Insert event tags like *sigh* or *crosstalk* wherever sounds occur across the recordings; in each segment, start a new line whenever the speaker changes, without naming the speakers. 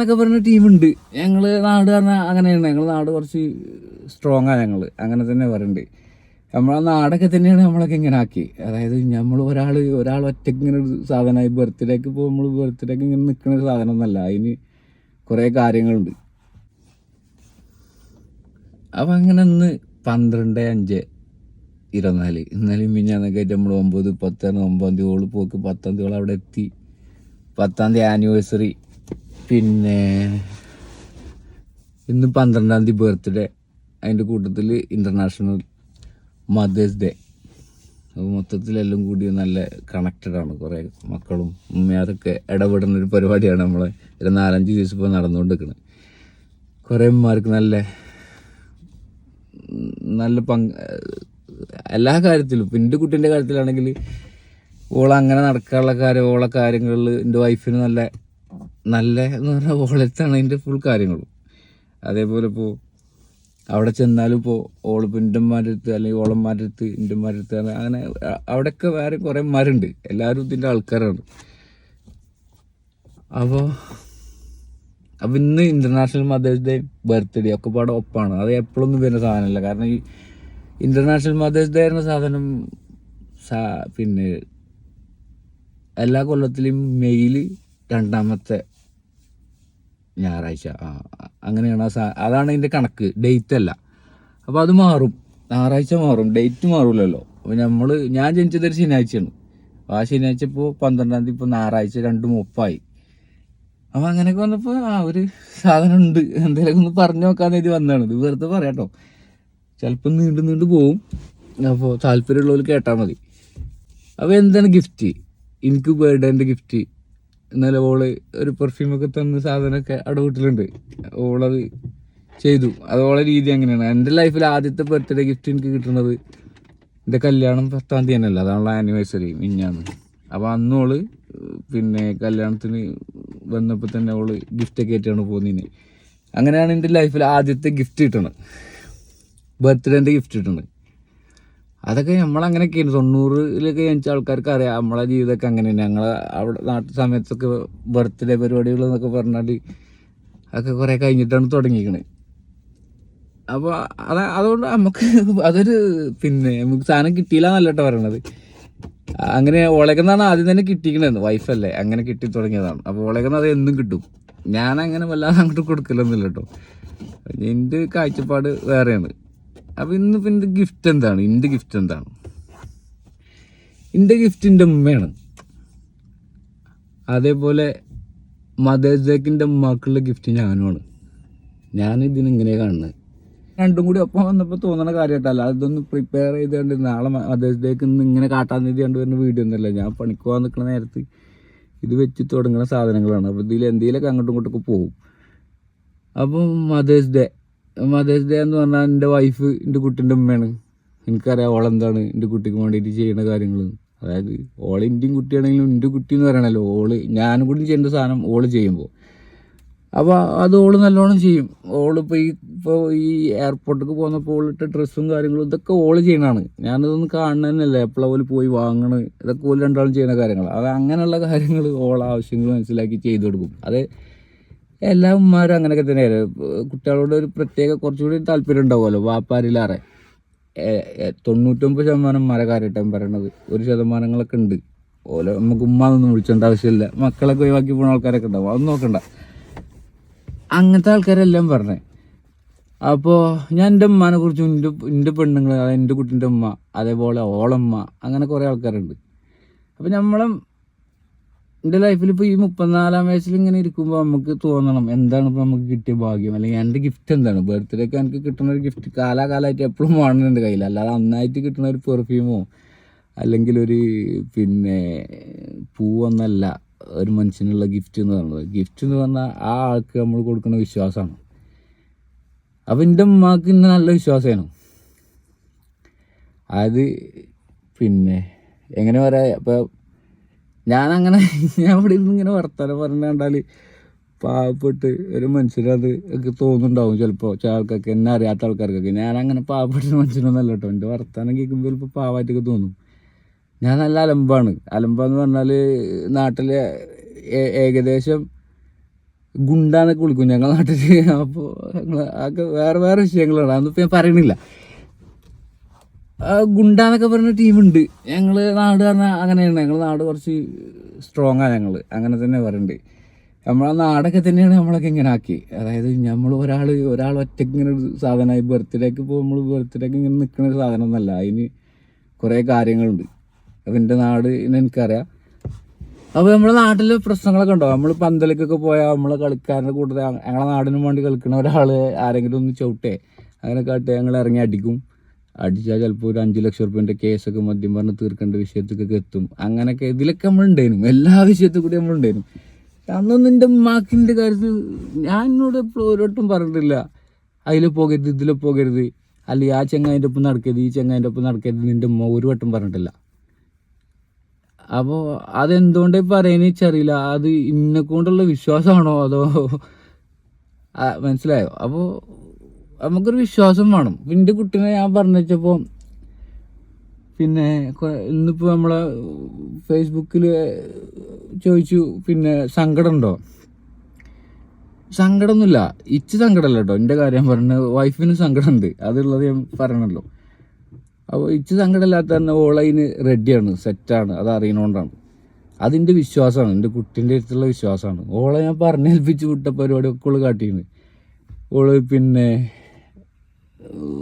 എന്നൊക്കെ പറഞ്ഞ ടീമുണ്ട്. ഞങ്ങൾ നാട് പറഞ്ഞാൽ അങ്ങനെയാണ്. ഞങ്ങൾ നാട് കുറച്ച് സ്ട്രോങ് ആണ് ഞങ്ങൾ അങ്ങനെ തന്നെ പറയുന്നുണ്ട് നമ്മളെ നാടൊക്കെ തന്നെയാണ് നമ്മളൊക്കെ ഇങ്ങനെ ആക്കി. അതായത് നമ്മൾ ഒരാൾ ഒരാൾ ഒറ്റയ്ക്ക് ഇങ്ങനെ ഒരു സാധനമായി ബർത്ത്ഡേക്ക് ഇപ്പോൾ നമ്മൾ ബർത്ത്ഡേക്ക് ഇങ്ങനെ നിൽക്കുന്ന ഒരു സാധനം ഒന്നല്ല അതിന് കുറേ കാര്യങ്ങളുണ്ട്. അപ്പം അങ്ങനെ ഇന്ന് പന്ത്രണ്ട് അഞ്ച് ഇരുപത്തിനാല്. ഇന്നലെയും മിഞ്ഞാന്നൊക്കെ ആയിട്ട് നമ്മൾ ഒമ്പത് പത്താണ് ഒമ്പതാം തീയതി ഓൾ പോക്ക് പത്താം തീയതി അവിടെ എത്തി. പത്താം തീയതി ആനിവേഴ്സറി പിന്നെ ഇന്ന് പന്ത്രണ്ടാം തീയതി ബർത്ത്ഡേ. അതിന്റെ കൂട്ടത്തിൽ ഇന്റർനാഷണൽ മദേഴ്സ് ഡേ അപ്പോൾ മൊത്തത്തിലെല്ലാം കൂടി നല്ല കണക്റ്റഡ് ആണ് കുറേ മക്കളും ഉമ്മയാരൊക്കെ ഇടപെടുന്ന ഒരു പരിപാടിയാണ് നമ്മൾ ഒരു നാലഞ്ച് ദിവസം ഇപ്പോൾ നടന്നുകൊണ്ടിരിക്കുന്നത് കുറേ ഉമ്മമാർക്ക് നല്ല നല്ല പങ്ക് എല്ലാ കാര്യത്തിലും. ഇപ്പം എന്റെ കുട്ടീന്റെ കാര്യത്തിലാണെങ്കിൽ ഓളങ്ങനെ നടക്കാനുള്ള കാര്യം ഓളെ കാര്യങ്ങളിൽ എന്റെ വൈഫിന് നല്ല നല്ല എന്ന് പറഞ്ഞാൽ ഓളത്താണ് അതിന്റെ ഫുൾ കാര്യങ്ങളും. അതേപോലെ ഇപ്പോൾ അവിടെ ചെന്നാലും ഇപ്പോൾ ഓളിപ്പോൾ എന്റെ ഉമ്മാരുടെ അടുത്ത് അല്ലെങ്കിൽ ഓളന്മാരുടെ അടുത്ത് എന്റെ ഉമ്മാരുടെ അടുത്ത് അങ്ങനെ- അവിടെയൊക്കെ വേറെ കുറേ മരുണ്ട് എല്ലാവരും ഇതിന്റെ ആൾക്കാരാണ്. അപ്പോൾ അപ്പം ഇന്ന് ഇന്റർനാഷണൽ മദേഴ്സ് ഡേ ബർത്ത്ഡേ ഒക്കെ പാടെ ഒപ്പാണ്. അത് എപ്പോഴൊന്നും വരുന്ന സാധനമല്ല. കാരണം ഈ ഇന്റർനാഷണൽ മദേഴ്സ് ഡേ എന്ന സാധനം പിന്നെ എല്ലാ കൊല്ലത്തിലും മെയ്യിൽ രണ്ടാമത്തെ ഞായറാഴ്ച. ആ അങ്ങനെയാണ് ആ അതാണ് അതിന്റെ കണക്ക്. ഡേറ്റ് അല്ല. അപ്പോൾ അത് മാറും. ഞായറാഴ്ച മാറും. ഡേറ്റ് മാറില്ലല്ലോ അപ്പോൾ നമ്മൾ ഞാൻ ജനിച്ചത് ഒരു ശനിയാഴ്ചയാണ്. അപ്പോൾ ആ ശനിയാഴ്ച ഇപ്പോൾ പന്ത്രണ്ടാം തീയതി ഇപ്പോൾ ഞായറാഴ്ച രണ്ട് മുപ്പായി. അപ്പോൾ അങ്ങനെയൊക്കെ വന്നപ്പോൾ ആ ഒരു സാധനം ഉണ്ട് എന്തെങ്കിലുമൊക്കെ ഒന്ന് പറഞ്ഞു നോക്കാന്ന് ഇത് വന്നതാണ്. ഇത് വെറുതെ പറയാട്ടോ. ചിലപ്പോൾ നീണ്ടു നീണ്ടു പോവും. അപ്പോൾ താല്പര്യമുള്ളവർ കേട്ടാൽ മതി. അപ്പോൾ എന്താണ് ഗിഫ്റ്റ് എനിക്ക് ബർത്ത്ഡേന്റെ ഗിഫ്റ്റ് ഇന്നലെ ഓൾ ഒരു പെർഫ്യൂമൊക്കെ തന്ന സാധനമൊക്കെ അവിടെ വീട്ടിലുണ്ട്. ഓളത് ചെയ്തു. അത് ഓളെ രീതി അങ്ങനെയാണ്. എന്റെ ലൈഫിൽ ആദ്യത്തെ ബർത്ത്ഡേ ഗിഫ്റ്റ് എനിക്ക് കിട്ടുന്നത് എന്റെ കല്യാണം പത്താം തീയതി തന്നെയല്ല അതാണുള്ള ആനിവേഴ്സറി മിഞ്ഞാന്ന്. അപ്പോൾ അന്ന് ഓൾ പിന്നെ കല്യാണത്തിന് വന്നപ്പോൾ തന്നെ ഓൾ ഗിഫ്റ്റൊക്കെ ആയിട്ടാണ് പോകുന്നതിന് അങ്ങനെയാണ് എന്റെ ലൈഫിൽ ആദ്യത്തെ ഗിഫ്റ്റ് കിട്ടണത്. ബർത്ത്ഡേന്റെ ഗിഫ്റ്റ് കിട്ടണത്. അതൊക്കെ നമ്മളങ്ങനെയൊക്കെയാണ്. തൊണ്ണൂറിലൊക്കെ ജനിച്ച ആൾക്കാർക്ക് അറിയാം നമ്മളെ ജീവിതമൊക്കെ അങ്ങനെയാണ്. ഞങ്ങളെ അവിടെ നാട്ടു സമയത്തൊക്കെ ബർത്ത്ഡേ പരിപാടികൾ എന്നൊക്കെ പറഞ്ഞാൽ അതൊക്കെ കുറേ കഴിഞ്ഞിട്ടാണ് തുടങ്ങിയിരിക്കണത് അപ്പോൾ അത് അതുകൊണ്ട് നമുക്ക് അതൊരു പിന്നെ നമുക്ക് സാധനം കിട്ടിയില്ല എന്നല്ല കേട്ടോ പറയണത്. അങ്ങനെ ഓളേക്കെന്നാണ് ആദ്യം തന്നെ കിട്ടിയിരിക്കണത്. വൈഫല്ലേ അങ്ങനെ കിട്ടി തുടങ്ങിയതാണ്. അപ്പോൾ ഓളേക്കെന്ന് അത് എന്നും കിട്ടും. ഞാൻ അങ്ങനെ വല്ലാതെ അങ്ങോട്ട് കൊടുക്കലൊന്നുമില്ല കേട്ടോ എന്റെ കാഴ്ചപ്പാട് വേറെയാണ്. അപ്പോൾ ഇന്ന് പിന്നെ ഗിഫ്റ്റ് എന്താണ്? എന്റെ ഗിഫ്റ്റ് എന്താണ്? എന്റെ ഗിഫ്റ്റ് എന്റെ ഉമ്മയാണ്. അതേപോലെ മദേഴ്സ് ഡേക്കിന്റെ ഉമ്മാക്കുള്ള ഗിഫ്റ്റ് ഞാനുമാണ്. ഞാൻ ഇതിനിങ്ങനെ കാണുന്നത് രണ്ടും കൂടി ഒപ്പം വന്നപ്പോൾ തോന്നണ കാര്യമായിട്ടല്ല അതൊന്ന് പ്രിപ്പയർ ചെയ്തുകൊണ്ട് നാളെ മദേഴ്സ് ഡേക്ക് ഇന്ന് ഇങ്ങനെ കാട്ടാൻ വേണ്ടി കണ്ടുവരുന്ന വീഡിയോ ഒന്നുമല്ല. ഞാൻ പണിക്ക് പോകാൻ നിൽക്കുന്ന നേരത്ത് ഇത് വെച്ച് തുടങ്ങുന്ന സാധനങ്ങളാണ്. അപ്പോൾ ഇതിൽ എന്തെങ്കിലുമൊക്കെ അങ്ങോട്ടും ഇങ്ങോട്ടൊക്കെ പോകും. അപ്പം മദേഴ്സ് ഡേ മദേഴ്സ് ഡേ എന്ന് പറഞ്ഞാൽ എന്റെ വൈഫ് എന്റെ കുട്ടീന്റെ ഉമ്മയാണ്. എനിക്കറിയാം ഓളെന്താണ് എന്റെ കുട്ടിക്ക് വേണ്ടിയിട്ട് ചെയ്യുന്ന കാര്യങ്ങൾ അതായത് ഓൾ ഇന്ത്യൻ കുട്ടിയാണെങ്കിലും എന്റെ കുട്ടി എന്ന് പറയണല്ലോ. ഓൾ ഞാനും കൂടി ചെയ്യേണ്ട സാധനം ഓൾ ചെയ്യുമ്പോൾ അപ്പോൾ അത് ഓൾ നല്ലോണം ചെയ്യും. ഓളിപ്പോൾ ഈ ഇപ്പോൾ ഈ എയർപോർട്ടിലേക്ക് പോകുന്നപ്പോൾ ഓളിട്ട ഡ്രസ്സും കാര്യങ്ങളും ഇതൊക്കെ ഓൾ ചെയ്യണതാണ്. ഞാനിതൊന്നും കാണുന്നതന്നെയല്ല എപ്പോഴാണ് ഓൽ പോയി വാങ്ങണ്? ഇതൊക്കെ ഓൽ രണ്ടാളും ചെയ്യുന്ന കാര്യങ്ങൾ അത് അങ്ങനെയുള്ള കാര്യങ്ങൾ ഓള ആവശ്യങ്ങൾ മനസ്സിലാക്കി ചെയ്തു കൊടുക്കും. അത് എല്ലാ ഉമ്മാരും അങ്ങനെയൊക്കെ തന്നെയാണ് കുട്ടികളോട് ഒരു പ്രത്യേക കുറച്ചുകൂടി താല്പര്യം ഉണ്ടാവുമല്ലോ? വാപ്പാരിലാറെ തൊണ്ണൂറ്റൊമ്പത് ശതമാനം ഉമ്മാരെ കാര്യമായിട്ടാണ് പറയണത്. ഒരു ശതമാനങ്ങളൊക്കെ ഉണ്ട്. ഓരോ നമുക്ക് ഉമ്മാന്നൊന്നും വിളിച്ചേണ്ട ആവശ്യമില്ല. മക്കളൊക്കെ ഒഴിവാക്കി പോണ ആൾക്കാരൊക്കെ ഉണ്ടാവും. അതൊന്നും നോക്കണ്ട. അങ്ങനത്തെ ആൾക്കാരെല്ലാം പറഞ്ഞേ. അപ്പോൾ ഞാൻ എന്റെ ഉമ്മാനെ കുറിച്ച് എന്റെ എന്റെ പെണ്ണുങ്ങൾ അതായത് എന്റെ കുട്ടീന്റെ ഉമ്മ അതേപോലെ ഓളമ്മ അങ്ങനെ കുറേ ആൾക്കാരുണ്ട്. അപ്പോൾ നമ്മളെ എന്റെ ലൈഫിൽ ഇപ്പോൾ ഈ മുപ്പത്തിനാലാം വയസ്സിൽ ഇങ്ങനെ ഇരിക്കുമ്പോൾ നമുക്ക് തോന്നണം എന്താണ് ഇപ്പോൾ നമുക്ക് കിട്ടിയ ഭാഗ്യം? അല്ലെങ്കിൽ എന്റെ ഗിഫ്റ്റ് എന്താണ്? ബർത്ത്ഡേക്ക് എനിക്ക് കിട്ടുന്ന ഒരു ഗിഫ്റ്റ് കാലാകാലമായിട്ട് എപ്പോഴും വേണം എന്റെ കയ്യിൽ അല്ലാതെ അന്നായിട്ട് കിട്ടുന്ന ഒരു പെർഫ്യൂമോ അല്ലെങ്കിൽ ഒരു പിന്നെ പൂവൊന്നല്ല ഒരു മനുഷ്യനുള്ള ഗിഫ്റ്റ് എന്ന് പറയുന്നത്. ഗിഫ്റ്റ് എന്ന് പറഞ്ഞാൽ ആ ആൾക്ക് നമ്മൾ കൊടുക്കുന്ന വിശ്വാസമാണ്. അപ്പോൾ എന്റെ ഉമ്മാക്ക് ഇന്ന് നല്ല വിശ്വാസമാണ് അത് പിന്നെ എങ്ങനെ പറയാ? ഇപ്പം ഞാനങ്ങനെ *laughs* ഞാൻ ഇവിടെ ഇരുന്ന് ഇങ്ങനെ വർത്തമാനം പറഞ്ഞു കണ്ടാൽ പാവപ്പെട്ട് ഒരു മനുഷ്യരത് ഒക്കെ തോന്നുന്നുണ്ടാവും ചിലപ്പോൾ ചില ആൾക്കാർക്ക് എന്നെ അറിയാത്ത ആൾക്കാർക്കൊക്കെ. ഞാനങ്ങനെ പാവപ്പെട്ട മനുഷ്യനൊന്നല്ല കേട്ടോ. എന്റെ വർത്തമാനം കേൾക്കുമ്പോൾ ചിലപ്പോൾ പാവമായിട്ടൊക്കെ തോന്നും. ഞാൻ നല്ല അലമ്പാണ്. അലമ്പാന്ന് പറഞ്ഞാൽ നാട്ടിലെ ഏകദേശം ഗുണ്ടാന്നൊക്കെ വിളിക്കും ഞങ്ങളുടെ നാട്ടിൽ അപ്പോൾ ഞങ്ങൾ വേറെ വേറെ വിഷയങ്ങളാണ്. അതൊന്നും ഞാൻ പറയണില്ല. ഗുണ്ടാന്നൊക്കെ പറയുന്ന ടീമുണ്ട്. ഞങ്ങൾ നാട് പറഞ്ഞാൽ അങ്ങനെയാണ്. ഞങ്ങൾ നാട് കുറച്ച് സ്ട്രോങ് ആണ് ഞങ്ങൾ അങ്ങനെ തന്നെ പറയുന്നുണ്ട് നമ്മളെ നാടൊക്കെ തന്നെയാണ് നമ്മളൊക്കെ ഇങ്ങനെ ആക്കി. അതായത് നമ്മൾ ഒരാൾ ഒരാൾ ഒറ്റയ്ക്ക് ഇങ്ങനെ ഒരു സാധനമായി ബർത്ത്ഡേക്ക് ഇപ്പോൾ നമ്മൾ ബർത്ത്ഡേക്ക് ഇങ്ങനെ നിൽക്കുന്ന ഒരു സാധനം ഒന്നല്ല അതിന് കുറേ കാര്യങ്ങളുണ്ട്. അപ്പം എന്റെ നാട് എനിക്കറിയാം. അപ്പോൾ നമ്മുടെ നാട്ടിൽ പ്രശ്നങ്ങളൊക്കെ ഉണ്ടോ? നമ്മൾ പന്തലിക്കൊക്കെ പോയാൽ നമ്മളെ കളിക്കാരുടെ കൂട്ടത്തിൽ ഞങ്ങളെ നാടിനും വേണ്ടി കളിക്കുന്ന ഒരാൾ ആരെങ്കിലും ഒന്ന് ചവിട്ടേ. അങ്ങനെ കാട്ടെ ഞങ്ങൾ ഇറങ്ങി അടിക്കും. അടിച്ചാൽ ചിലപ്പോൾ ഒരു അഞ്ച് ലക്ഷം റുപ്യന്റെ കേസൊക്കെ മദ്യം പറഞ്ഞ് തീർക്കേണ്ട വിഷയത്തിലൊക്കെ എത്തും. അങ്ങനെയൊക്കെ ഇതിലൊക്കെ നമ്മൾ ഉണ്ടായിരുന്നു എല്ലാ വിഷയത്തിൽ കൂടി നമ്മൾ ഉണ്ടായിരുന്നു അന്നൊന്നും എന്റെ മാക്കിന്റെ കാര്യത്തിൽ ഞാൻ എന്നോട് എപ്പോഴും ഒരോട്ടും പറഞ്ഞിട്ടില്ല. അതിൽ പോകരുത് ഇതിൽ പോകരുത്. അല്ലെങ്കിൽ ആ ചെങ്ങാതിന്റെ ഒപ്പം നടക്കരുത് ഈ ചെങ്ങാതിന്റെ ഒപ്പം നടക്കരുത് നിന്റെ ഉമ്മ ഒരു വട്ടം പറഞ്ഞിട്ടില്ല. അപ്പോൾ അതെന്തുകൊണ്ടേ പറയുന്നത് വെച്ചറിയില്ല അത് ഇന്നെ കൊണ്ടുള്ള വിശ്വാസമാണോ അതോ മനസ്സിലായോ? അപ്പോൾ നമുക്കൊരു വിശ്വാസം വേണം. എന്റെ കുട്ടീനെ ഞാൻ പറഞ്ഞു പിന്നെ ഇന്നിപ്പോൾ നമ്മളെ ഫേസ്ബുക്കിൽ ചോദിച്ചു പിന്നെ സങ്കടമുണ്ടോ സങ്കടമൊന്നുമില്ല ഇച്ച് സങ്കടമല്ല കേട്ടോ എന്റെ കാര്യം പറഞ്ഞ വൈഫിന് സങ്കടമുണ്ട് അതുള്ളത് ഞാൻ പറയണല്ലോ. അപ്പോൾ ഇച്ച് സങ്കടമില്ലാത്ത തന്നെ ഓളതിന് റെഡിയാണ് സെറ്റാണ് അത് അറിയണോണ്ടാണ്. അതിന്റെ വിശ്വാസമാണ് എന്റെ കുട്ടീന്റെ അടുത്തുള്ള വിശ്വാസമാണ് ഓളെ ഞാൻ പറഞ്ഞേൽപ്പിച്ച് വിട്ട പരിപാടിയൊക്കെ ഓൾ കാട്ടിയാണ് ഓൾ പിന്നെ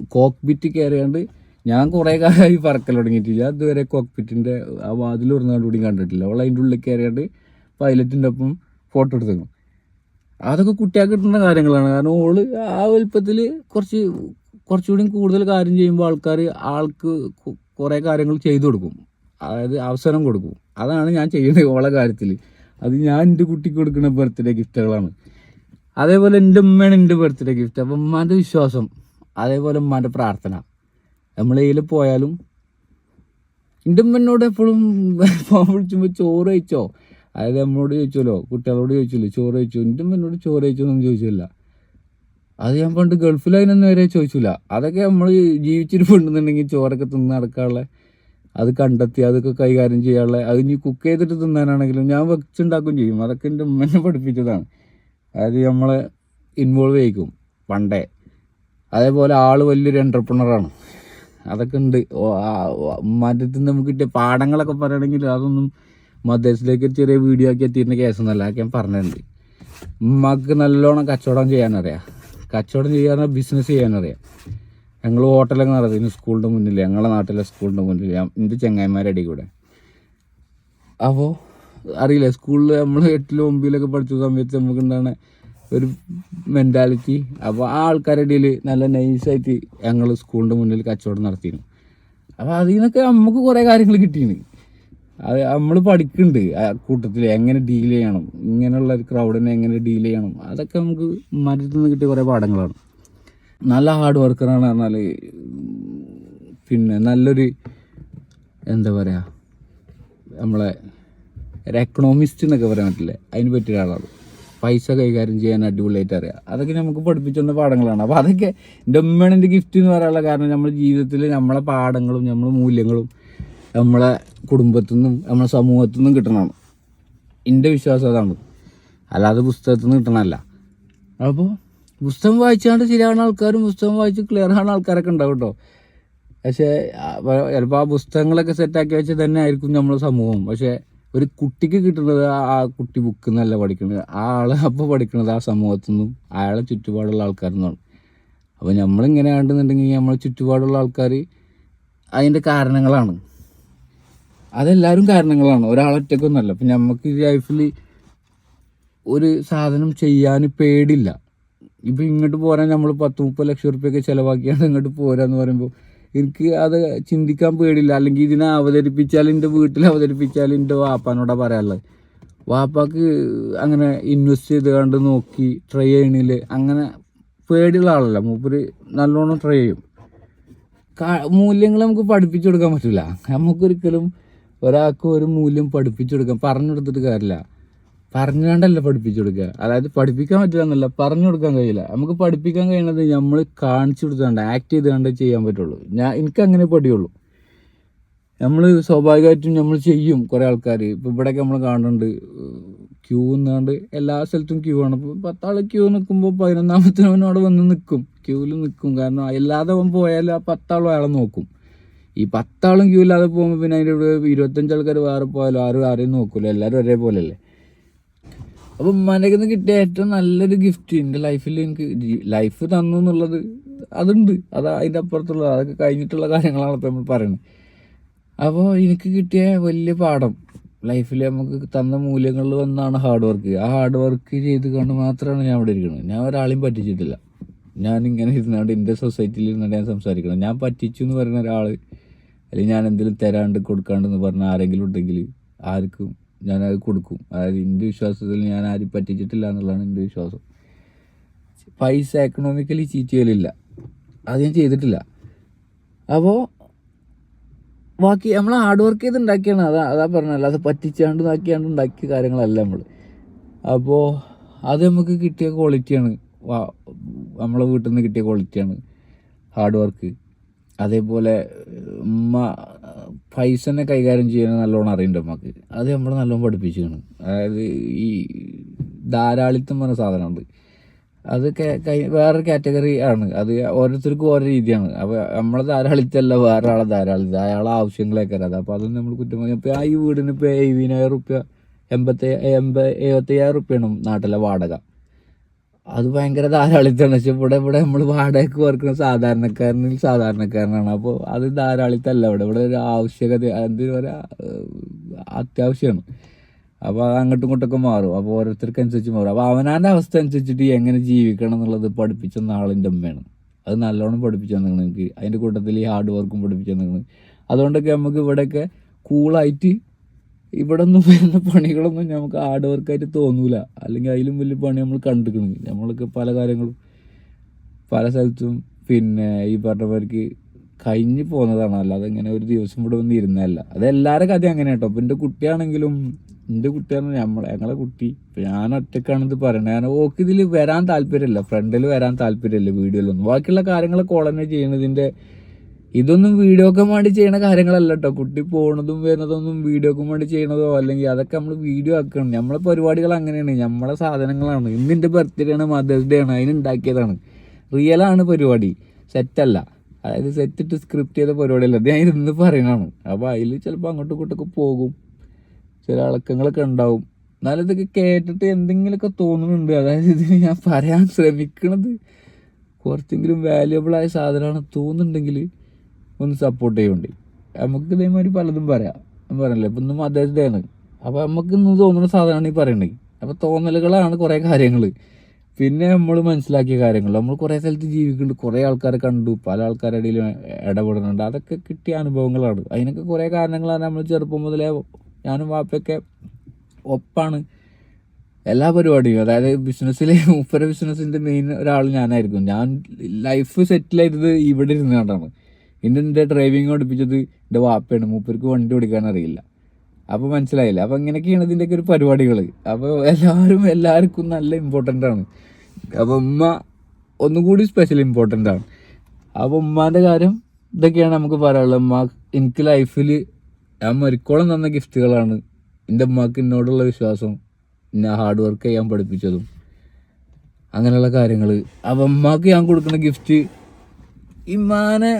കോക്പിറ്റ് കയറിയാണ്ട് ഞാൻ കുറേ കാലമായി പറക്കൽ തുടങ്ങിയിട്ടില്ല. അതുവരെ കോക്ക്പിറ്റിന്റെ കോക്പിറ്റിന്റെ ആ വാതിൽ കൂടി കണ്ടിട്ടില്ല. അവൾ അതിന്റെ ഉള്ളിൽ കയറിയാണ്ട് പൈലറ്റിന്റെ ഒപ്പം ഫോട്ടോ എടുത്തേക്കും അതൊക്കെ കുട്ടിയാൾക്ക് കിട്ടുന്ന കാര്യങ്ങളാണ്. കാരണം ഓൾ ആ വലുപ്പത്തിൽ കുറച്ച് കുറച്ചുകൂടി കൂടുതൽ കാര്യം ചെയ്യുമ്പോൾ ആൾക്കാർ ആൾക്ക് കുറേ കാര്യങ്ങൾ ചെയ്തു കൊടുക്കും. അതായത് അവസരം കൊടുക്കും. അതാണ് ഞാൻ ചെയ്യുന്നത് ഓളെ കാര്യത്തിൽ അത് ഞാൻ എന്റെ കുട്ടിക്ക് കൊടുക്കുന്ന ബർത്ത്ഡേ ഗിഫ്റ്റുകളാണ് അതേപോലെ എന്റെ ഉമ്മയാണ് എന്റെ ബർത്ത്ഡേ ഗിഫ്റ്റ് അപ്പം ഉമ്മാന്റെ വിശ്വാസം. അതേപോലെ ഉമ്മാന്റെ പ്രാർത്ഥന. നമ്മൾ പോയാലും എന്റെ ഉമ്മനോട് എപ്പോഴും ഫോൺ വിളിച്ചുമ്പോൾ ചോറ് കഴിച്ചോ? അതായത് നമ്മളോട് ചോദിച്ചല്ലോ കുട്ടികളോട് ചോദിച്ചല്ലോ ചോറ് കഴിച്ചു? എന്റെ ഉമ്മനോട് ചോറ് കഴിച്ചോ ചോദിച്ചില്ല. അത് ഞാൻ പണ്ട് ഗൾഫിലായിരുന്നെന്ന് വരെ ചോദിച്ചില്ല. അതൊക്കെ നമ്മൾ ജീവിച്ചിരിപ്പുണ്ടെന്നുണ്ടെങ്കിൽ ചോറൊക്കെ തിന്ന് നടക്കാനുള്ള അത് കണ്ടെത്തി അതൊക്കെ കൈകാര്യം ചെയ്യാനുള്ള അത് ഇനി കുക്ക് ചെയ്തിട്ട് തിന്നാനാണെങ്കിലും ഞാൻ വെച്ചുണ്ടാക്കും ചെയ്യും. അതൊക്കെ എന്റെ ഉമ്മനെ പഠിപ്പിച്ചതാണ്. അതായത് നമ്മളെ ഇൻവോൾവ് ചെയ്യിക്കും പണ്ടേ. അതേപോലെ ആൾ വലിയൊരു എന്റർപ്രണറാണ് അതൊക്കെ ഉണ്ട്. ഉമ്മാന്റെ നിന്ന് നമുക്ക് കിട്ടിയ പാഠങ്ങളൊക്കെ പറയുകയാണെങ്കിൽ അതൊന്നും മദ്രസിലേക്ക് ചെറിയ വീഡിയോ ആക്കി എത്തിയിരുന്ന കേസൊന്നുമല്ല അതൊക്കെ ഞാൻ പറഞ്ഞിട്ടുണ്ട്. ഉമ്മക്ക് നല്ലോണം കച്ചവടം ചെയ്യാനറിയാം. കച്ചവടം ചെയ്യാൻ ബിസിനസ് ചെയ്യാനറിയാം. ഞങ്ങൾ ഹോട്ടലൊക്കെ നടത്തിയിരുന്നു സ്കൂളിന്റെ മുന്നിൽ ഞങ്ങളുടെ നാട്ടിലെ സ്കൂളിന്റെ മുന്നിൽ എന്റെ ചെങ്ങായിമാരുടെ അടി കൂടെ. അപ്പോൾ അറിയില്ല? സ്കൂളിൽ നമ്മൾ എട്ടിലും ഒമ്പതിലൊക്കെ പഠിച്ച സമയത്ത് നമുക്ക് ഉണ്ടാകുന്ന ഒരു മെന്റാലിറ്റി അപ്പോൾ ആ ആൾക്കാരുടെ ഇടയിൽ നല്ല നൈസായിട്ട് ഞങ്ങൾ സ്കൂളിന്റെ മുന്നിൽ കച്ചവടം നടത്തിയിരുന്നു. അപ്പോൾ അതിൽ നിന്നൊക്കെ നമുക്ക് കുറേ കാര്യങ്ങൾ കിട്ടിയിന്. അത് നമ്മൾ പഠിക്കുന്നുണ്ട് ആ കൂട്ടത്തിൽ എങ്ങനെ ഡീൽ ചെയ്യണം ഇങ്ങനെയുള്ള ഒരു ക്രൗഡിനെ എങ്ങനെ ഡീൽ ചെയ്യണം അതൊക്കെ നമുക്ക് മരത്തിൽ നിന്ന് കിട്ടിയ കുറേ പാഠങ്ങളാണ്. നല്ല ഹാർഡ് വർക്കറാണ് പറഞ്ഞാൽ പിന്നെ നല്ലൊരു എന്താ പറയുക നമ്മളെ ഒരു എക്കണോമിസ്റ്റ് എന്നൊക്കെ പറയാൻ പറ്റില്ലേ? അതിന് പറ്റിയ ഒരാളാണ് പൈസ കൈകാര്യം ചെയ്യാൻ അടിപൊളിയായിട്ട് അറിയാം. അതൊക്കെ നമുക്ക് പഠിപ്പിച്ചുന്ന പാഠങ്ങളാണ്. അപ്പോൾ അതൊക്കെ എന്റെ ഉമ്മയാണ് എന്റെ ഗിഫ്റ്റ് എന്ന് പറയാനുള്ള കാരണം നമ്മുടെ ജീവിതത്തിൽ നമ്മളെ പാഠങ്ങളും നമ്മളെ മൂല്യങ്ങളും നമ്മളെ കുടുംബത്തു നിന്നും നമ്മളെ സമൂഹത്തു നിന്നും കിട്ടണമാണ് എന്റെ വിശ്വാസം അതാണ്. അല്ലാതെ പുസ്തകത്തിൽ നിന്ന് കിട്ടണമല്ല അപ്പോൾ പുസ്തകം വായിച്ചാണ്ട് ശരിയാവുന്ന ആൾക്കാരും പുസ്തകം വായിച്ച് ക്ലിയർ ആവുന്ന ആൾക്കാരൊക്കെ ഉണ്ടാവും കേട്ടോ. പക്ഷേ ചിലപ്പോൾ ആ പുസ്തകങ്ങളൊക്കെ സെറ്റാക്കി വെച്ച് തന്നെ ആയിരിക്കും നമ്മുടെ സമൂഹം. പക്ഷേ ഒരു കുട്ടിക്ക് കിട്ടുന്നത് ആ കുട്ടി ബുക്ക് നല്ല പഠിക്കുന്നത് ആ ആൾ അപ്പോൾ പഠിക്കുന്നത് ആ സമൂഹത്തിൽ നിന്നും അയാളെ ചുറ്റുപാടുള്ള ആൾക്കാരിൽ നിന്നാണ് അപ്പോൾ നമ്മളിങ്ങനെ ആണ്ടെന്നുണ്ടെങ്കിൽ നമ്മളെ ചുറ്റുപാടുള്ള ആൾക്കാർ അതിന്റെ കാരണങ്ങളാണ്. അതെല്ലാവരും കാരണങ്ങളാണ്. ഒരാളൊറ്റക്കൊന്നല്ല അപ്പം നമുക്ക് ലൈഫിൽ ഒരു സാധനം ചെയ്യാൻ പേടില്ല. ഇപ്പം ഇങ്ങോട്ട് പോരാൻ നമ്മൾ പത്ത് മുപ്പത് ലക്ഷം റുപ്യൊക്കെ ചിലവാക്കിയാണ് ഇങ്ങോട്ട് പോരാന്ന് പറയുമ്പോൾ എനിക്ക് അത് ചിന്തിക്കാൻ പേടില്ല അല്ലെങ്കിൽ ഇതിനെ അവതരിപ്പിച്ചാൽ എന്റെ വീട്ടിൽ അവതരിപ്പിച്ചാൽ എന്റെ വാപ്പാനോടാ പറയാനുള്ളത്. വാപ്പാക്ക് അങ്ങനെ ഇൻവെസ്റ്റ് ചെയ്ത് കണ്ട് നോക്കി ട്രൈ ചെയ്യണിൽ അങ്ങനെ പേടിയുള്ള ആളല്ല. മൂപ്പര് നല്ലോണം ട്രൈ ചെയ്യും. മൂല്യങ്ങൾ നമുക്ക് പഠിപ്പിച്ചു കൊടുക്കാൻ പറ്റില്ല. നമുക്കൊരിക്കലും ഒരാൾക്ക് ഒരു മൂല്യം പഠിപ്പിച്ചു കൊടുക്കാൻ പറഞ്ഞു കൊടുത്തിട്ട് കാര്യമില്ല. പറഞ്ഞുകൊണ്ടല്ല പഠിപ്പിച്ചു കൊടുക്കുക? അതായത് പഠിപ്പിക്കാൻ പറ്റില്ല എന്നല്ല പറഞ്ഞു കൊടുക്കാൻ കഴിയില്ല. നമുക്ക് പഠിപ്പിക്കാൻ കഴിയുന്നത് നമ്മൾ കാണിച്ചു കൊടുത്തുകൊണ്ട് ആക്ട് ചെയ്തുകൊണ്ട് ചെയ്യാൻ പറ്റുള്ളൂ. ഞാൻ എനിക്ക് അങ്ങനെ പഠിയുള്ളൂ നമ്മൾ സ്വാഭാവികമായിട്ടും നമ്മൾ ചെയ്യും കുറേ ആൾക്കാർ ഇപ്പോൾ ഇവിടെയൊക്കെ നമ്മൾ കാണുന്നുണ്ട് ക്യൂ നിന്നാണ്ട് എല്ലാ സ്ഥലത്തും ക്യൂ ആണ്. ഇപ്പോൾ പത്താൾ ക്യൂ നിൽക്കുമ്പോൾ പതിനൊന്നാമത്തിനവൻ അവിടെ വന്ന് നിൽക്കും. ക്യൂവിൽ നിൽക്കും. കാരണം അല്ലാതെ അവൻ പോയാൽ ആ പത്താളും അയാളെ നോക്കും. ഈ പത്താളും ക്യൂ ഇല്ലാതെ പോകുമ്പോൾ പിന്നെ അതിന്റെ ഇവിടെ ഇരുപത്തഞ്ച് ആൾക്കാർ വേറെ പോയാലും? ആരും ആരെയും നോക്കില്ല എല്ലാവരും ഒരേപോലെ അല്ലേ അപ്പം ഉമ്മാന്റെ നിന്ന് കിട്ടിയ ഏറ്റവും നല്ലൊരു ഗിഫ്റ്റ് എന്റെ ലൈഫിൽ എനിക്ക് ലൈഫ് തന്നു എന്നുള്ളത് അതുണ്ട്. അത് അതിന്റെ അപ്പുറത്തുള്ള അതൊക്കെ കഴിഞ്ഞിട്ടുള്ള കാര്യങ്ങളാണ് നമ്മൾ പറയുന്നത് അപ്പോൾ എനിക്ക് കിട്ടിയ വലിയ പാഠം ലൈഫിൽ നമുക്ക് തന്ന മൂല്യങ്ങളിൽ ഒന്നാണ് ഹാർഡ് വർക്ക് ആ ഹാർഡ് വർക്ക് ചെയ്ത് കൊണ്ട് മാത്രമാണ് ഞാൻ ഇവിടെ ഇരിക്കുന്നത് ഞാൻ ഒരാളെയും പറ്റിച്ചിട്ടില്ല. ഞാൻ ഇങ്ങനെ ഇരുന്നാണ്ട് എന്റെ സൊസൈറ്റിയിൽ ഇരുന്നാണ്ട് ഞാൻ സംസാരിക്കണം. ഞാൻ പറ്റിച്ചു എന്ന് പറയുന്ന ഒരാൾ അല്ലെങ്കിൽ ഞാൻ എന്തെങ്കിലും തരാണ്ട് കൊടുക്കാണ്ടെന്ന് പറഞ്ഞ ആരെങ്കിലും ഉണ്ടെങ്കിൽ ആർക്കും ഞാനത് കൊടുക്കും. അതായത് എന്റെ വിശ്വാസത്തിൽ ഞാൻ ആരും പറ്റിച്ചിട്ടില്ല എന്നുള്ളതാണ് എന്റെ വിശ്വാസം. പൈസ എക്കണോമിക്കലി ചീറ്റ് ചെയ്യലില്ല. അത് ഞാൻ ചെയ്തിട്ടില്ല. അപ്പോൾ ബാക്കി നമ്മൾ ഹാർഡ് വർക്ക് ചെയ്ത് ഉണ്ടാക്കിയാണ് അതാ അതാ പറഞ്ഞത്. അത് പറ്റിച്ചാണ്ട് ഇതാക്കിയാണ്ട് ഉണ്ടാക്കിയ കാര്യങ്ങളല്ല നമ്മൾ അപ്പോൾ അത് നമുക്ക് കിട്ടിയ ക്വാളിറ്റിയാണ് നമ്മളെ വീട്ടിൽ നിന്ന് കിട്ടിയ ക്വാളിറ്റിയാണ് ഹാർഡ് വർക്ക് അതേപോലെ ഉമ്മ പൈസനെ കൈകാര്യം ചെയ്യാൻ നല്ലോണം അറിയുന്നുണ്ട് നമുക്ക് അത് നമ്മൾ നല്ലോണം പഠിപ്പിച്ചാണ്. അതായത് ഈ ധാരാളിത്തം പറഞ്ഞ സാധനമുണ്ട്. അത് വേറൊരു കാറ്റഗറി ആണ്. അത് ഓരോരുത്തർക്കും ഓരോ രീതിയാണ്. അപ്പോൾ നമ്മളെ ധാരാളിത്തല്ല വേറെ ആളെ ധാരാളിത്തം. അയാളെ ആവശ്യങ്ങളൊക്കെ അത് അപ്പോൾ അതൊന്നും നമ്മൾ കുറ്റം ഇപ്പോൾ ആ ഈ വീടിന് ഇപ്പോൾ എഴുപതിനായിരം റുപ്യ എൺപത്തി എൺപത് എഴുപത്തയ്യായിരം റുപ്യാണ് നാട്ടിലെ വാടക. അത് ഭയങ്കര ധാരാളിത്തമാണ്. പക്ഷെ ഇവിടെ ഇവിടെ നമ്മൾ വാടകയ്ക്ക് വർക്കുന്ന സാധാരണക്കാരനിൽ സാധാരണക്കാരനാണ്. അപ്പോൾ അത് ധാരാളിത്തല്ല ഇവിടെ. ഇവിടെ ഒരു ആവശ്യകത എന്ത് പറയാ ഏഹ് അത്യാവശ്യമാണ്. അപ്പോൾ അത് അങ്ങോട്ടും ഇങ്ങോട്ടൊക്കെ മാറും. അപ്പോൾ ഓരോരുത്തർക്ക് അനുസരിച്ച് മാറും. അപ്പോൾ അവനാന്റെ അവസ്ഥ അനുസരിച്ചിട്ട് എങ്ങനെ ജീവിക്കണം എന്നുള്ളത് പഠിപ്പിച്ച ആളിന്റെ അമ്മയാണ് അത് നല്ലോണം പഠിപ്പിച്ചു തന്നിരുന്നു എനിക്ക്. അതിന്റെ കൂട്ടത്തിൽ ഈ ഹാർഡ് വർക്കും പഠിപ്പിച്ചു തന്നിരുന്നു അതുകൊണ്ടൊക്കെ നമുക്ക് ഇവിടെയൊക്കെ കൂളായിട്ട് ഇവിടെ ഒന്നും വരുന്ന പണികളൊന്നും നമുക്ക് ഹാർഡ് വർക്കായിട്ട് തോന്നൂല. അല്ലെങ്കിൽ അതിലും വലിയ പണി നമ്മൾ കണ്ടിരിക്കണം. നമ്മളൊക്കെ പല കാര്യങ്ങളും പല സ്ഥലത്തും പിന്നെ ഈ പറഞ്ഞവർക്ക് കഴിഞ്ഞു പോകുന്നതാണ് അല്ലാതെ ഇങ്ങനെ ഒരു ദിവസം ഇവിടെ വന്ന് ഇരുന്നതല്ല. അത് എല്ലാവരുടെ കഥ അങ്ങനെ കേട്ടോ. അപ്പം എന്റെ കുട്ടിയാണെങ്കിലും എന്റെ കുട്ടിയാണ് നമ്മൾ ഞങ്ങളെ കുട്ടി. ഇപ്പം ഞാൻ ഒറ്റക്കാണെന്ന് പറയണത്. ഞാൻ ഓക്ക് ഇതിൽ വരാൻ താല്പര്യമില്ല. ഫ്രണ്ടിൽ വരാൻ താല്പര്യമില്ല വീഡിയോയിലൊന്നും. ബാക്കിയുള്ള കാര്യങ്ങളൊക്കെ ഉടനെ ചെയ്യണതിന്റെ ഇതൊന്നും വീഡിയോക്ക് വേണ്ടി ചെയ്യണ കാര്യങ്ങളല്ല കേട്ടോ കുട്ടി പോണതും വരുന്നതൊന്നും വീഡിയോക്ക് വേണ്ടി ചെയ്യണതോ അല്ലെങ്കിൽ അതൊക്കെ നമ്മൾ വീഡിയോ ആക്കണം. നമ്മളെ പരിപാടികൾ അങ്ങനെയാണ്. നമ്മളെ സാധനങ്ങളാണ്. ഇന്ന് എന്റെ ബർത്ത്ഡേ ആണ് മദേഴ്സ് ഡേ ആണ് അതിന് ഉണ്ടാക്കിയതാണ് റിയലാണ് പരിപാടി. സെറ്റല്ല അതായത് സെറ്റ് ഇട്ട് സ്ക്രിപ്റ്റ് ചെയ്ത പരിപാടിയല്ല. അത് ഞാൻ ഇന്ന് പറയണതാണ്. അപ്പോൾ അതിൽ ചിലപ്പോൾ അങ്ങോട്ടും ഇങ്ങോട്ടൊക്കെ പോകും. ചില അളക്കങ്ങളൊക്കെ ഉണ്ടാവും. എന്നാലും ഇതൊക്കെ കേട്ടിട്ട് എന്തെങ്കിലുമൊക്കെ തോന്നുന്നുണ്ട്. അതായത് ഇതിന് ഞാൻ പറയാൻ ശ്രമിക്കണത് കുറച്ചെങ്കിലും വാല്യുബിൾ ആയ സാധനമാണ് തോന്നുന്നുണ്ടെങ്കിൽ ഒന്ന് സപ്പോർട്ട് ചെയ്യുന്നുണ്ട്. നമുക്ക് ഇതേമാതിരി പലതും പറയാം. ഞാൻ പറഞ്ഞില്ലേ ഇപ്പം ഇന്ന് മദേഴ്സ് ഡേ ആണ് അപ്പോൾ നമുക്ക് ഇന്ന് തോന്നുന്ന സാധനമാണ് ഈ പറയണത്. അപ്പോൾ തോന്നലുകളാണ് കുറേ കാര്യങ്ങൾ പിന്നെ നമ്മൾ മനസ്സിലാക്കിയ കാര്യങ്ങൾ നമ്മൾ കുറേ സ്ഥലത്ത് ജീവിക്കുന്നുണ്ട്. കുറേ ആൾക്കാരെ കണ്ടു. പല ആൾക്കാരുടെ ഇടപെടുന്നുണ്ട്. അതൊക്കെ കിട്ടിയ അനുഭവങ്ങളാണ്. അതിനൊക്കെ കുറേ കാരണങ്ങളാണ് നമ്മൾ ചെറുപ്പം മുതലേ ഞാനും വാപ്പയൊക്കെ ഒപ്പാണ് എല്ലാ പരിപാടിയും. അതായത് ബിസിനസ്സിലെ മൂപ്പര ബിസിനസ്സിന്റെ മെയിൻ ഒരാൾ ഞാനായിരിക്കും. ഞാൻ ലൈഫ് സെറ്റിൽ ചെയ്തത് ഇവിടെ ഇരുന്നുകൊണ്ടാണ് ഇന്ന് എന്റെ ഡ്രൈവിംഗ് പഠിപ്പിച്ചത്? എന്റെ വാപ്പയാണ്. മൂപ്പർക്ക് വണ്ടി ഓടിക്കാൻ അറിയില്ല. അപ്പോൾ മനസ്സിലായില്ല. അപ്പോൾ ഇങ്ങനെയൊക്കെയാണ് ഇതിന്റെയൊക്കെ ഒരു പരിപാടികൾ അപ്പോൾ എല്ലാവരും എല്ലാവർക്കും നല്ല ഇമ്പോർട്ടന്റ് ആണ്. അപ്പോൾ ഉമ്മ ഒന്നും കൂടി സ്പെഷ്യൽ ഇമ്പോർട്ടന്റ് ആണ്. അപ്പോൾ ഉമ്മാന്റെ കാര്യം ഇതൊക്കെയാണ് നമുക്ക് പറയാനുള്ളത്. ഉമ്മ എനിക്ക് ലൈഫിൽ ഞാൻ മരിക്കോളം തന്ന ഗിഫ്റ്റുകളാണ് എന്റെ ഉമ്മക്ക് എന്നോടുള്ള വിശ്വാസം എന്നെ ഹാർഡ് വർക്ക് ചെയ്യാൻ പഠിപ്പിച്ചതും അങ്ങനെയുള്ള കാര്യങ്ങൾ അപ്പം ഉമ്മക്ക് ഞാൻ കൊടുക്കുന്ന ഗിഫ്റ്റ് ഇമ്മാനെ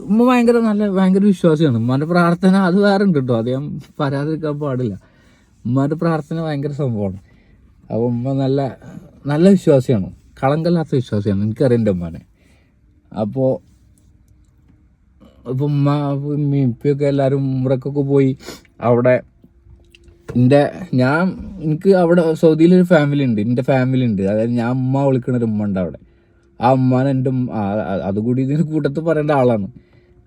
ഉമ്മ ഭയങ്കര നല്ല ഭയങ്കര വിശ്വാസിയാണ്. ഉമ്മാന്റെ പ്രാർത്ഥന അത് വേറെ ഉണ്ട് കേട്ടോ അത് ഞാൻ പറയാതിരിക്കാൻ പാടില്ല. ഉമ്മാന്റെ പ്രാർത്ഥന ഭയങ്കര സംഭവമാണ്. അപ്പോൾ ഉമ്മ നല്ല നല്ല വിശ്വാസിയാണ്. കളങ്കല്ലാത്ത വിശ്വാസിയാണ്. എനിക്കറിയാം എന്റെ ഉമ്മാനെ. അപ്പോൾ ഇപ്പം ഉമ്മ ഉമ്മയും ഉപ്പയൊക്കെ എല്ലാവരും ഉമ്രക്കൊക്കെ പോയി അവിടെ എന്റെ ഞാൻ എനിക്ക് അവിടെ സൗദിയിലൊരു ഫാമിലി ഉണ്ട്. എന്റെ ഫാമിലി ഉണ്ട്. അതായത് ഞാൻ ഉമ്മ വിളിക്കണ ഒരു ഉമ്മ ഉണ്ട് അവിടെ. ആ അമ്മാൻ എന്റെ അതുകൂടി ഇതിന് കൂട്ടത്ത് പറയേണ്ട ആളാണ്.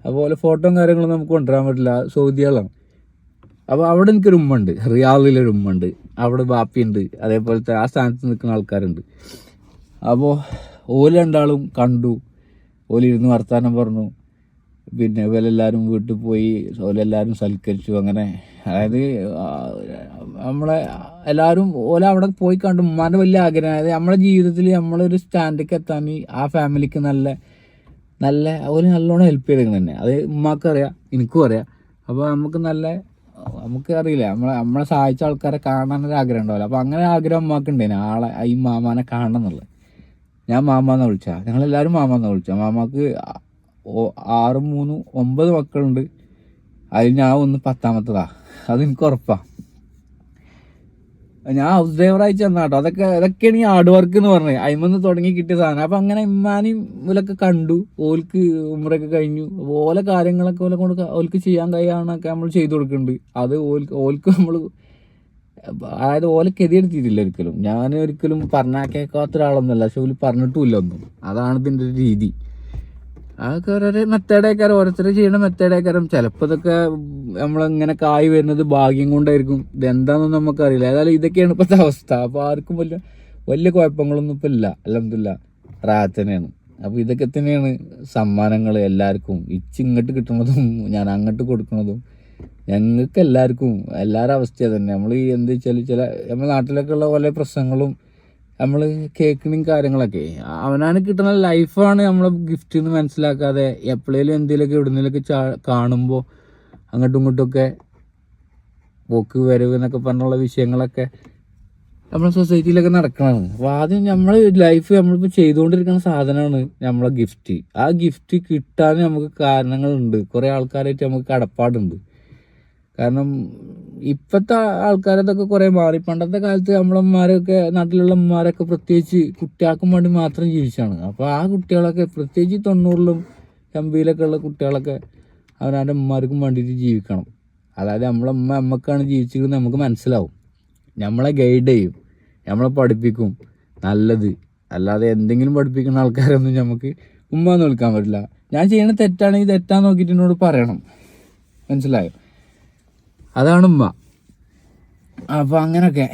അതുപോലെ ഫോട്ടോയും കാര്യങ്ങളും നമുക്ക് കൊണ്ടുവരാൻ പറ്റില്ല. സൗദികളാണ് അപ്പോൾ അവിടെ എനിക്കൊരു ഉമ്മ ഉണ്ട് റിയാദിലൊരു ഉമ്മ ഉണ്ട് അവിടെ ബാപ്പിയുണ്ട്. അതേപോലത്തെ ആ സ്ഥാനത്ത് നിൽക്കുന്ന ആൾക്കാരുണ്ട്. അപ്പോൾ ഓൽ രണ്ടാളും കണ്ടു. ഓലിരുന്ന് വർത്താനം പറഞ്ഞു. പിന്നെ ഇവരെല്ലാവരും വീട്ടിൽ പോയി. ഓലെല്ലാവരും സൽക്കരിച്ചു. അങ്ങനെ. അതായത് നമ്മളെ എല്ലാവരും ഓല അവിടെ പോയി കണ്ടു ഉമ്മാന്റെ വലിയ ആഗ്രഹം. അതായത് നമ്മുടെ ജീവിതത്തിൽ നമ്മളൊരു സ്റ്റാൻഡിലേക്ക് എത്താൻ ആ ഫാമിലിക്ക് നല്ല നല്ല ഓൽ നല്ലോണം ഹെൽപ്പ് ചെയ്തേക്കണം തന്നെ. അത് ഉമ്മാക്കും അറിയാം എനിക്കും അറിയാം. അപ്പോൾ നമുക്ക് നല്ല നമുക്ക് അറിയില്ല. നമ്മളെ നമ്മളെ സഹായിച്ച ആൾക്കാരെ കാണാൻ ഒരു ആഗ്രഹം ഉണ്ടാവില്ല. അപ്പോൾ അങ്ങനെ ആഗ്രഹം അമ്മക്കുണ്ടേനെ ആളെ ഈ മാമാനെ കാണണം എന്നുള്ളത്. ഞാൻ മാമാന്ന് വിളിച്ച. ഞങ്ങളെല്ലാവരും മാമാന്ന് വിളിച്ച. മാമാക്ക് ആറ് മൂന്ന് ഒമ്പത് മക്കളുണ്ട്. അതിൽ ഞാൻ ഒന്ന് പത്താമത്തതാ. അത് എനിക്ക് ഉറപ്പാ. ഞാൻ ഹൗസ് ഡ്രൈവറായി ചെന്ന കേട്ടോ അതൊക്കെ അതൊക്കെയാണ് ഈ ഹാർഡ് വർക്ക് എന്ന് പറഞ്ഞത്. അയിമന്ന് തുടങ്ങി കിട്ടിയ സാധനം. അപ്പൊ അങ്ങനെ ഇമ്മാനെയും ഇവലൊക്കെ കണ്ടു. ഓൽക്ക് ഉമ്രൊക്കെ കഴിഞ്ഞു. ഓലെ കാര്യങ്ങളൊക്കെ ഓലെ കൊണ്ട് ഓൽക്ക് ചെയ്യാൻ കഴിയാന്നൊക്കെ നമ്മൾ ചെയ്തു കൊടുക്കുന്നുണ്ട് അത് ഓൽക്ക് ഓൽക്ക് നമ്മൾ അതായത് ഓലെ എതിയെടുത്തിട്ടില്ല ഒരിക്കലും. ഞാൻ ഒരിക്കലും പറഞ്ഞാൽ കേൾക്കാത്ത ഒരാളൊന്നുമല്ല പക്ഷെ ഓൽ പറഞ്ഞിട്ടുമില്ല ഒന്നും. അതാണ് ഇതിന്റെ ഒരു രീതി. അതൊക്കെ ഓരോരോ മെത്തേഡേക്കാരം ഓരോരുത്തർ ചെയ്യണ മെത്തേഡേക്കാരം. ചിലപ്പോൾ ഇതൊക്കെ നമ്മളിങ്ങനെ കായ് വരുന്നത് ഭാഗ്യം കൊണ്ടായിരിക്കും. ഇതെന്താണെന്ന് നമുക്കറിയില്ല. ഏതായാലും ഇതൊക്കെയാണ് ഇപ്പോഴത്തെ അവസ്ഥ. അപ്പോൾ ആർക്കും വലിയ വലിയ കുഴപ്പങ്ങളൊന്നും ഇപ്പം ഇല്ല. അല്ലെന്നില്ല പ്രാർത്ഥനയാണ് അപ്പോൾ ഇതൊക്കെ തന്നെയാണ് സമ്മാനങ്ങൾ എല്ലാവർക്കും ഇച്ച് ഇങ്ങോട്ട് കിട്ടുന്നതും ഞാൻ അങ്ങോട്ട് കൊടുക്കുന്നതും ഞങ്ങൾക്ക് എല്ലാവർക്കും എല്ലാവരുടെ അവസ്ഥ തന്നെ നമ്മൾ എന്താ വെച്ചാൽ ചില നമ്മുടെ നാട്ടിലൊക്കെ ഉള്ള പല പ്രശ്നങ്ങളും നമ്മൾ കേൾക്കണയും കാര്യങ്ങളൊക്കെ. അവനാണ് കിട്ടുന്ന ലൈഫാണ് നമ്മളെ ഗിഫ്റ്റ് എന്ന് മനസ്സിലാക്കാതെ എപ്പോഴേലും എന്തെങ്കിലുമൊക്കെ എവിടുന്നേലൊക്കെ ചാ കാണുമ്പോൾ അങ്ങോട്ടും ഇങ്ങോട്ടുമൊക്കെ പോക്ക് വരവ് എന്നൊക്കെ പറഞ്ഞുള്ള വിഷയങ്ങളൊക്കെ നമ്മുടെ സൊസൈറ്റിയിലൊക്കെ നടക്കണതാണ്. അപ്പോൾ ആദ്യം നമ്മൾ ലൈഫ് നമ്മളിപ്പോൾ ചെയ്തുകൊണ്ടിരിക്കുന്ന സാധനമാണ് നമ്മളെ ഗിഫ്റ്റ് ആ ഗിഫ്റ്റ് കിട്ടാൻ നമുക്ക് കാരണങ്ങളുണ്ട്. കുറേ ആൾക്കാരായിട്ട് നമുക്ക് കടപ്പാടുണ്ട്. കാരണം ഇപ്പോഴത്തെ ആൾക്കാരതൊക്കെ കുറേ മാറി. പണ്ടത്തെ കാലത്ത് നമ്മളമ്മമാരൊക്കെ നാട്ടിലുള്ള അമ്മമാരൊക്കെ പ്രത്യേകിച്ച് കുട്ടികൾക്കും വേണ്ടി മാത്രം ജീവിച്ചാണ്. അപ്പോൾ ആ കുട്ടികളൊക്കെ പ്രത്യേകിച്ച് തൊണ്ണൂറിലും എൺപതിലൊക്കെ ഉള്ള കുട്ടികളൊക്കെ അവനവന്റെ അമ്മമാർക്കും വേണ്ടിയിട്ട് ജീവിക്കണം. അതായത് നമ്മളമ്മ നമ്മക്കാണ് ജീവിച്ചിരിക്കുന്നത് നമുക്ക് മനസ്സിലാവും. നമ്മളെ ഗൈഡ് ചെയ്യും. നമ്മളെ പഠിപ്പിക്കും. നല്ലത്. അല്ലാതെ എന്തെങ്കിലും പഠിപ്പിക്കുന്ന ആൾക്കാരൊന്നും നമുക്ക് ഉമ്മ എന്ന് വിളിക്കാൻ പറ്റില്ല. ഞാൻ ചെയ്യണ തെറ്റാണെങ്കിൽ തെറ്റാന്ന് നോക്കിയിട്ട് എന്നോട് പറയണം. മനസ്സിലായോ? അതാണ് ഉമ്മ. അപ്പോൾ അങ്ങനൊക്കെ.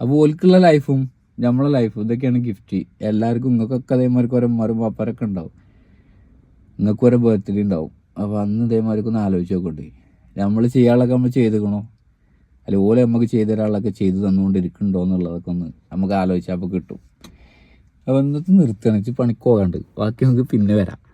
അപ്പോൾ ഓൽക്കുള്ള ലൈഫും നമ്മളെ ലൈഫും ഇതൊക്കെയാണ് ഗിഫ്റ്റ് എല്ലാവർക്കും നിങ്ങൾക്കൊക്കെ അതേമാതിരി ഓരോ ഉമ്മാരും പാപ്പാരൊക്കെ ഉണ്ടാവും. നിങ്ങൾക്ക് ഓരോ ബർത്ത്ഡേ ഉണ്ടാവും. അപ്പോൾ അന്ന് ഇതേമാതിരിക്ക് ഒന്ന് ആലോചിച്ച് നോക്കട്ടെ നമ്മൾ ചെയ്യാനുള്ളതൊക്കെ നമ്മൾ ചെയ്തേക്കണോ? അല്ല ഓലെ നമുക്ക് ചെയ്ത ഒരാളൊക്കെ ചെയ്ത് തന്നുകൊണ്ടിരിക്കുന്നുണ്ടോ എന്നുള്ളതൊക്കെ ഒന്ന് നമുക്ക് ആലോചിച്ചാൽ അപ്പോൾ കിട്ടും. അപ്പോൾ ഇന്നത്തെ നിർത്തണം വെച്ച് പണിക്ക് പോകാണ്ട്. ബാക്കി നമുക്ക് പിന്നെ വരാം.